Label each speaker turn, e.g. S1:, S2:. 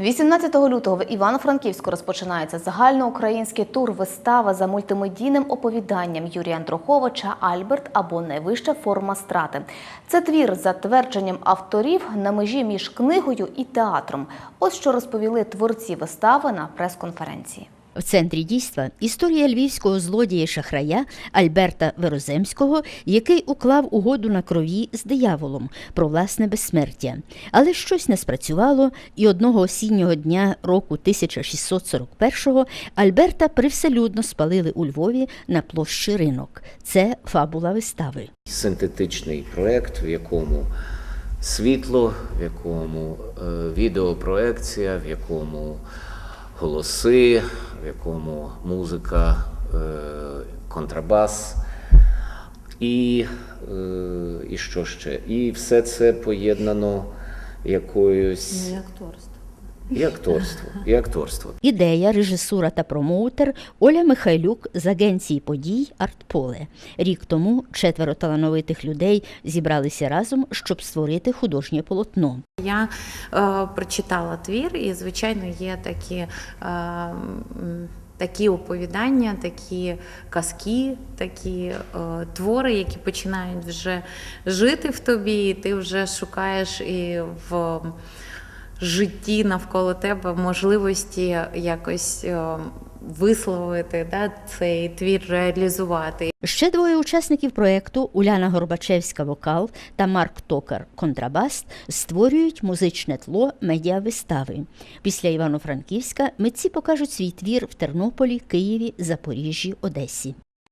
S1: 18 лютого в Івано-Франківську розпочинається загальноукраїнський тур вистава за мультимедійним оповіданням Юрія Андруховича Альберт або найвища форма страти. Це твір за твердженням авторів на межі між книгою і театром. Ось що розповіли творці вистави на прес-конференції.
S2: В центрі дійства історія львівського злодія шахрая Альберта Вероземського, який уклав угоду на крові з дияволом про власне безсмертя. Але щось не спрацювало, і одного осіннього дня року 1641-го Альберта привселюдно спалили у Львові на площі ринок. Це фабула вистави.
S3: синтетичний проєкт, в якому світло, в якому е, відеопроекція, в якому голоси, в якому музика, е, контрабас. І, е, і що ще? І все це поєднано якоюсь.
S4: Не акторство.
S3: І акторство, і акторство.
S2: Ідея, режисура та промоутер Оля Михайлюк з агенції подій Артполе. Рік тому четверо талановитих людей зібралися разом, щоб створити художнє полотно.
S4: Я е, прочитала твір, і, звичайно, є такі. Е, Такі оповідання, такі казки, такі е, твори, які починають вже жити в тобі, і ти вже шукаєш і в житті навколо тебе можливості якось е, висловити да, цей твір, реалізувати.
S2: Ще двоє учасників проєкту Уляна Горбачевська вокал та Марк Токар контрабас створюють музичне тло медіавистави. Після Івано-Франківська митці покажуть свій твір в Тернополі, Києві, Запоріжжі, Одесі.